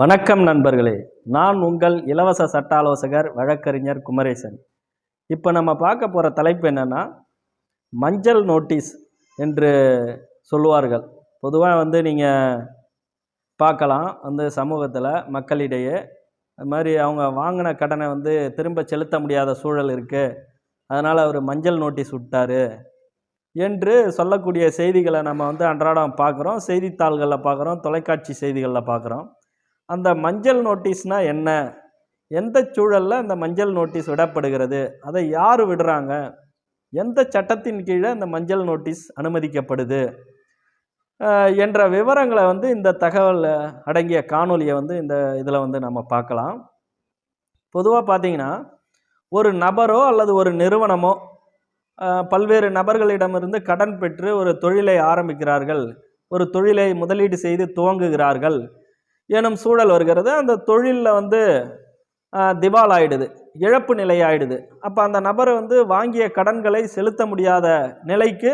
வணக்கம் நண்பர்களே. நான் உங்கள் இலவச சட்ட ஆலோசகர் வழக்கறிஞர் குமரேசன். இப்போ நம்ம பார்க்க போகிற தலைப்பு என்னென்னா மஞ்சள் நோட்டீஸ் என்று சொல்லுவார்கள். பொதுவாக வந்து நீங்கள் பார்க்கலாம். வந்து சமூகத்தில் மக்களிடையே. அது மாதிரி அவங்க வாங்கின கடனை வந்து திரும்ப செலுத்த முடியாத சூழல் இருக்குது அதனால் அவர் மஞ்சள் நோட்டீஸ் விட்டார் என்று சொல்லக்கூடிய செய்திகளை நம்ம வந்து அன்றாடம் பார்க்குறோம். செய்தித்தாள்களில் பார்க்குறோம். தொலைக்காட்சி செய்திகளில் பார்க்குறோம். அந்த மஞ்சள் நோட்டீஸ்னால் என்ன? எந்த சூழலில் அந்த மஞ்சள் நோட்டீஸ் விடப்படுகிறது? அதை யார் விடுறாங்க? எந்த சட்டத்தின் கீழே அந்த மஞ்சள் நோட்டீஸ் அனுமதிக்கப்படுது? என்ற விவரங்களை வந்து இந்த தகவல் அடங்கிய காணொலியை வந்து இந்த இதில் வந்து நம்ம பார்க்கலாம். பொதுவாக பார்த்தீங்கன்னா ஒரு நபரோ அல்லது ஒரு நிறுவனமோ பல்வேறு நபர்களிடமிருந்து கடன் பெற்று ஒரு தொழிலை ஆரம்பிக்கிறார்கள். ஒரு தொழிலை முதலீடு செய்து துவங்குகிறார்கள். எனும் சூழல் வருகிறது. அந்த தொழிலில் வந்து திவால் ஆயிடுது இழப்பு நிலை ஆயிடுது அப்போ அந்த நபர் வந்து வாங்கிய கடன்களை செலுத்த முடியாத நிலைக்கு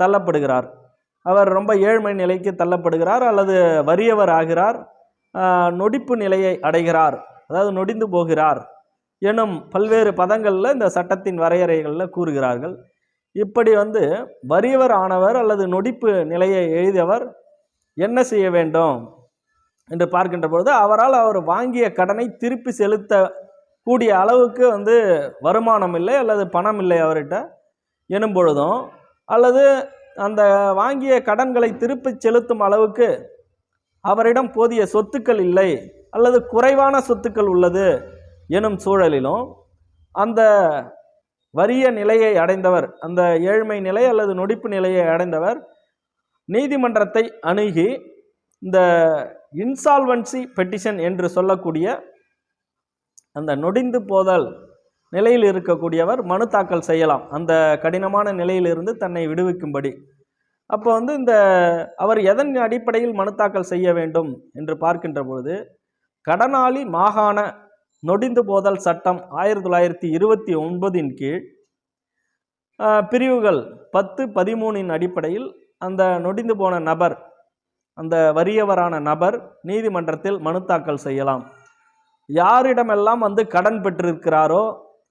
தள்ளப்படுகிறார். அவர் ரொம்ப ஏழ்மை நிலைக்கு தள்ளப்படுகிறார் அல்லது வறியவர் ஆகிறார். நொடிப்பு நிலையை அடைகிறார். அதாவது நொடிந்து போகிறார் எனும் பல்வேறு பதங்களில் இந்த சட்டத்தின் வரையறைகளில் கூறுகிறார்கள். இப்படி வந்து வறியவர் ஆனவர் அல்லது நொடிப்பு நிலையை எழுதியவர் என்ன செய்ய வேண்டும்? என்று பார்க்கின்ற பொழுது அவரால் அவர் வாங்கிய கடனை திருப்பி செலுத்த கூடிய அளவுக்கு வந்து வருமானம் இல்லை அல்லது பணம் இல்லை அவர்கிட்ட எனும் பொழுதும் அல்லது அந்த வாங்கிய கடன்களை திருப்பி செலுத்தும் அளவுக்கு அவரிடம் போதிய சொத்துக்கள் இல்லை அல்லது குறைவான சொத்துக்கள் உள்ளது எனும் சூழலிலும் அந்த வறிய நிலையை அடைந்தவர் அந்த ஏழ்மை நிலை அல்லது நொடிப்பு நிலையை அடைந்தவர் நீதிமன்றத்தை அணுகி இந்த இன்சால்வன்சி பெட்டிஷன் என்று சொல்லக்கூடிய அந்த நொடிந்து போதல் நிலையில் இருக்கக்கூடியவர் மனு தாக்கல் செய்யலாம். அந்த கடினமான நிலையிலிருந்து தன்னை விடுவிக்கும்படி. அப்போ வந்து இந்த அவர் எதன் அடிப்படையில் மனு தாக்கல் செய்ய வேண்டும் என்று பார்க்கின்ற பொழுது கடனாளி மாகாண நொடிந்து போதல் சட்டம் ஆயிரத்தி தொள்ளாயிரத்தி இருபத்தி ஒன்பதின் கீழ் பிரிவுகள் பத்து பதிமூணின் அடிப்படையில் அந்த நொடிந்து போன நபர் அந்த வறியவரான நபர் நீதிமன்றத்தில் மனு தாக்கல் செய்யலாம். யாரிடமெல்லாம் வந்து கடன் பெற்றிருக்கிறாரோ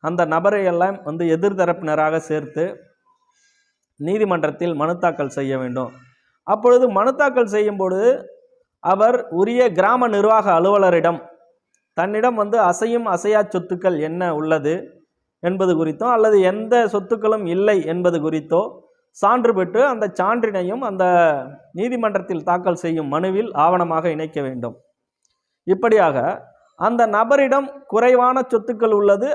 அந்த நபரை எல்லாம் வந்து எதிர்தரப்பினராக சேர்த்து நீதிமன்றத்தில் மனு தாக்கல் செய்ய வேண்டும். அப்பொழுது மனு தாக்கல் செய்யும்பொழுது அவர் உரிய கிராம நிர்வாக அலுவலரிடம் தன்னிடம் வந்து அசையும் அசையா சொத்துக்கள் என்ன உள்ளது என்பது குறித்தோ அல்லது எந்த சொத்துக்களும் இல்லை என்பது குறித்தோ சான்று பெற்று அந்த சான்றினையும் அந்த நீதிமன்றத்தில் தாக்கல் செய்யும் மனுவில் ஆவணமாக இணைக்க வேண்டும். இப்படியாக அந்த நபரிடம் குறைவான சொத்துக்கள் உள்ளது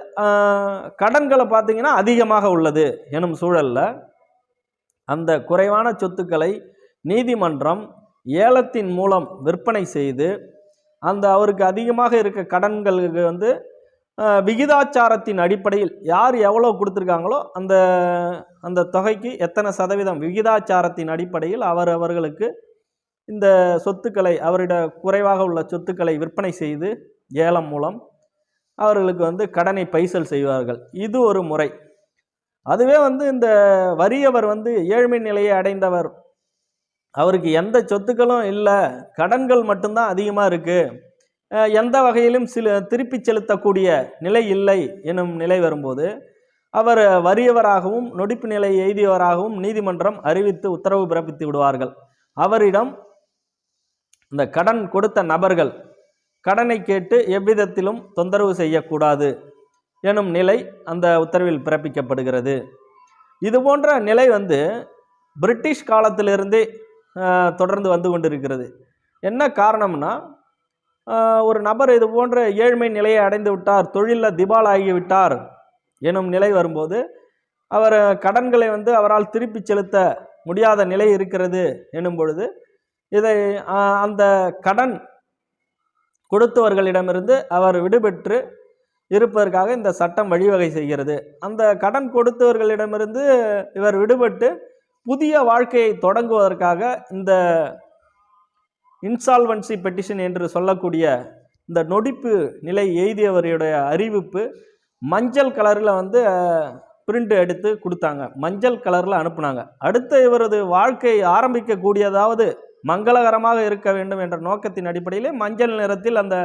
கடன்களை பார்த்தீங்கன்னா அதிகமாக உள்ளது எனும் சூழலில் அந்த குறைவான சொத்துக்களை நீதிமன்றம் ஏலத்தின் மூலம் விற்பனை செய்து அந்த அவருக்கு அதிகமாக இருக்க கடன்களுக்கு வந்து விகிதாச்சாரத்தின் அடிப்படையில் யார் எவ்வளோ கொடுத்துருக்காங்களோ அந்த அந்த தொகைக்கு எத்தனை சதவீதம் விகிதாச்சாரத்தின் அடிப்படையில் அவர் அவர்களுக்கு இந்த சொத்துக்களை அவரிட குறைவாக உள்ள சொத்துக்களை விற்பனை செய்து ஏலம் மூலம் அவர்களுக்கு வந்து கடனை பைசல் செய்வார்கள். இது ஒரு முறை. அதுவே வந்து இந்த வறியவர் வந்து ஏழ்மை நிலையை அடைந்தவர். அவருக்கு எந்த சொத்துக்களும் இல்லை. கடன்கள் மட்டும்தான் அதிகமாக இருக்குது எந்த வகையிலும் சில திருப்பி செலுத்தக்கூடிய நிலை இல்லை எனும் நிலை வரும்போது அவர் வறியவராகவும் நொடிப்பு நிலை எய்தியவராகவும் நீதிமன்றம் அறிவித்து உத்தரவு பிறப்பித்து விடுவார்கள். அவரிடம் இந்த கடன் கொடுத்த நபர்கள் கடனை கேட்டு எவ்விதத்திலும் தொந்தரவு செய்யக்கூடாது எனும் நிலை அந்த உத்தரவில் பிறப்பிக்கப்படுகிறது. இது போன்ற நிலை வந்து பிரிட்டிஷ் காலத்திலிருந்தே தொடர்ந்து வந்து கொண்டிருக்கிறது. என்ன காரணம்னா ஒரு நபர் இது போன்ற ஏழ்மை நிலையை அடைந்து விட்டார் தொழிலில் திவால் ஆகிவிட்டார் எனும் நிலை வரும்போது அவர் கடன்களை வந்து அவரால் திருப்பி செலுத்த முடியாத நிலை இருக்கிறது எனும் பொழுது இதை அந்த கடன் கொடுத்தவர்களிடமிருந்து அவர் விடுபெற்று இருப்பதற்காக இந்த சட்டம் வழிவகை செய்கிறது. அந்த கடன் கொடுத்தவர்களிடமிருந்து இவர் விடுபட்டு புதிய வாழ்க்கையை தொடங்குவதற்காக இந்த இன்சால்வன்சி பெட்டிஷன் என்று சொல்லக்கூடிய இந்த நொடிப்பு நிலை எய்தியவருடைய அறிவிப்பு மஞ்சள் கலரில் வந்து பிரிண்ட் எடுத்து கொடுத்தாங்க. மஞ்சள் கலரில் அனுப்புனாங்க. அடுத்த இவரது வாழ்க்கை ஆரம்பிக்கக்கூடியதாவது மங்களகரமாக இருக்க வேண்டும் என்ற நோக்கத்தின் அடிப்படையிலே மஞ்சள் நிறத்தில் அந்த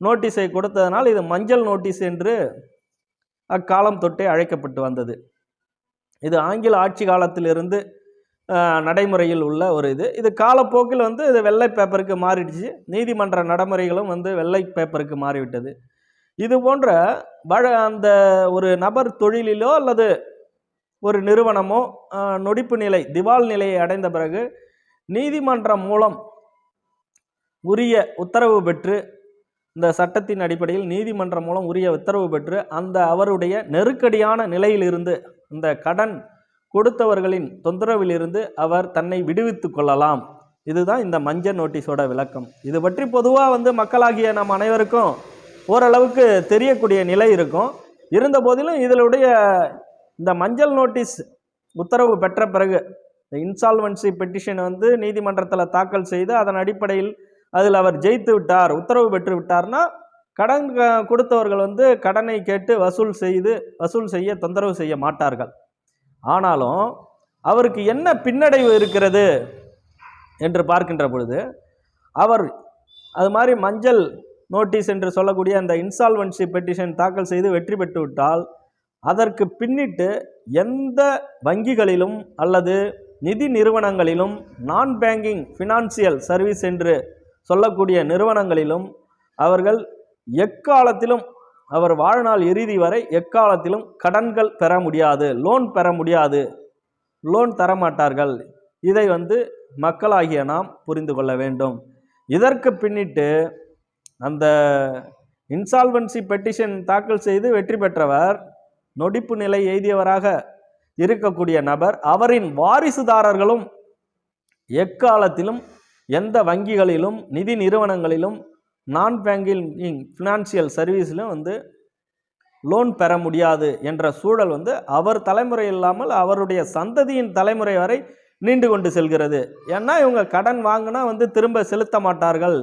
நோட்டீஸை கொடுத்ததனால் இது மஞ்சள் நோட்டீஸ் என்று அக்காலம் தொட்டே அழைக்கப்பட்டு வந்தது. இது ஆங்கில ஆட்சி காலத்திலிருந்து நடைமுறையில் உள்ள ஒரு இது. இது காலப்போக்கில் வந்து இது வெள்ளை பேப்பருக்கு மாறிடுச்சு. நீதிமன்ற நடைமுறைகளும் வந்து வெள்ளை பேப்பருக்கு மாறிவிட்டது. இது போன்ற வழ அந்த ஒரு நபர் தொழிலிலோ அல்லது ஒரு நிறுவனமோ நொடிப்பு நிலை திவால் நிலையை அடைந்த பிறகு நீதிமன்றம் மூலம் உரிய உத்தரவு பெற்று இந்த சட்டத்தின் அடிப்படையில் நீதிமன்றம் மூலம் உரிய உத்தரவு பெற்று அந்த அவருடைய நெருக்கடியான நிலையிலிருந்து இந்த கடன் கொடுத்தவர்களின் தொந்தரவிலிருந்து அவர் தன்னை விடுவித்து கொள்ளலாம். இதுதான் இந்த மஞ்சள் நோட்டீஸோட விளக்கம். இது பற்றி பொதுவாக வந்து மக்களாகிய நம் அனைவருக்கும் ஓரளவுக்கு தெரியக்கூடிய நிலை இருக்கும். இருந்த போதிலும் இதனுடைய இந்த மஞ்சள் நோட்டீஸ் உத்தரவு பெற்ற பிறகு இந்த இன்சால்வன்சி பெட்டிஷன் வந்து நீதிமன்றத்தில் தாக்கல் செய்து அதன் அடிப்படையில் அதில் அவர் ஜெயித்து விட்டார் உத்தரவு பெற்று விட்டார்னா கடன் கொடுத்தவர்கள் வந்து கடனை கேட்டு வசூல் செய்து வசூல் செய்ய தொந்தரவு செய்ய மாட்டார்கள். ஆனாலும் அவருக்கு என்ன பின்னடைவு இருக்கிறது என்று பார்க்கின்ற பொழுது அவர் அது மாதிரி மஞ்சள் நோட்டீஸ் என்று சொல்லக்கூடிய அந்த இன்சால்வன்சி பெட்டிஷன் தாக்கல் செய்து வெற்றி பெற்று விட்டால் அதற்கு பின்னிட்டு எந்த வங்கிகளிலும் அல்லது நிதி நிறுவனங்களிலும் நான் பேங்கிங் ஃபினான்சியல் சர்வீஸ் என்று சொல்லக்கூடிய நிறுவனங்களிலும் அவர்கள் எக்காலத்திலும் அவர் வாழ்நாள் இறுதி வரை எக்காலத்திலும் கடன்கள் பெற முடியாது லோன் பெற முடியாது லோன் தரமாட்டார்கள். இதை வந்து மக்களாகிய நாம் புரிந்து கொள்ள வேண்டும். இதற்கு பின்னிட்டு அந்த இன்சால்வன்சி பெட்டிஷன் தாக்கல் செய்து வெற்றி பெற்றவர் நொடிப்பு நிலை எய்தியவராக இருக்கக்கூடிய நபர் அவரின் வாரிசுதாரர்களும் எக்காலத்திலும் எந்த வங்கிகளிலும் நிதி நிறுவனங்களிலும் நான் பேங்கிங் ஃபினான்சியல் சர்வீஸில் வந்து லோன் பெற முடியாது என்ற சூழல் வந்து அவர் தலைமுறை இல்லாமல் அவருடைய சந்ததியின் தலைமுறை வரை நீண்டு கொண்டு செல்கிறது. ஏன்னா இவங்க கடன் வாங்கினா வந்து திரும்ப செலுத்த மாட்டார்கள்.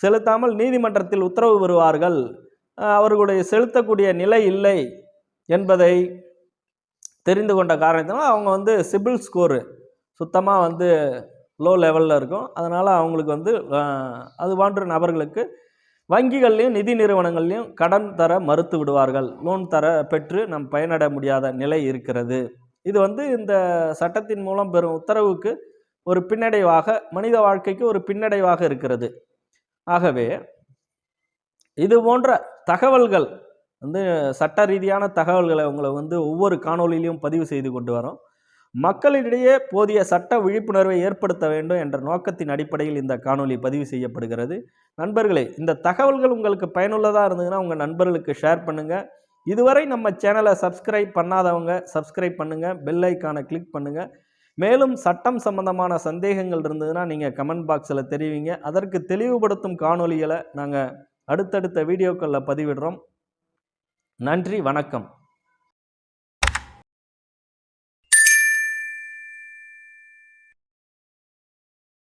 செலுத்தாமல் நீதிமன்றத்தில் உத்தரவு பெறுவார்கள். அவர்களுடைய செலுத்தக்கூடிய நிலை இல்லை என்பதை தெரிந்து கொண்ட காரணத்தினால் அவங்க வந்து சிபில் ஸ்கோரு சுத்தமாக வந்து லோ லெவலில் இருக்கும். அதனால் அவங்களுக்கு வந்து அது போன்ற நபர்களுக்கு வங்கிகள்லையும் நிதி நிறுவனங்கள்லையும் கடன் தர மறுத்து விடுவார்கள். லோன் தர பெற்று நம் பயனட முடியாத நிலை இருக்கிறது. இது வந்து இந்த சட்டத்தின் மூலம் பெறும் உத்தரவுக்கு ஒரு பின்னடைவாக மனித வாழ்க்கைக்கு ஒரு பின்னடைவாக இருக்கிறது. ஆகவே இது போன்ற தகவல்கள் வந்து சட்ட ரீதியான தகவல்களை உங்களை வந்து ஒவ்வொரு காணொலியிலையும் பதிவு செய்து கொண்டு வரோம். மக்களிடையே போதிய சட்ட விழிப்புணர்வை ஏற்படுத்த வேண்டும் என்ற நோக்கத்தின் அடிப்படையில் இந்த காணொளி பதிவு செய்யப்படுகிறது. நண்பர்களே இந்த தகவல்கள் உங்களுக்கு பயனுள்ளதாக இருந்ததுன்னா உங்கள் நண்பர்களுக்கு ஷேர் பண்ணுங்கள் இதுவரை நம்ம சேனலை சப்ஸ்கிரைப் பண்ணாதவங்க சப்ஸ்கிரைப் பண்ணுங்கள் பெல் ஐக்கானை கிளிக் பண்ணுங்கள் மேலும் சட்டம் சம்பந்தமான சந்தேகங்கள் இருந்ததுன்னா நீங்கள் கமெண்ட் பாக்ஸில் தெரிவிங்க. அதற்கு தெளிவுபடுத்தும் காணொலிகளை நாங்கள் அடுத்தடுத்த வீடியோக்களில் பதிவிடுறோம். நன்றி வணக்கம்.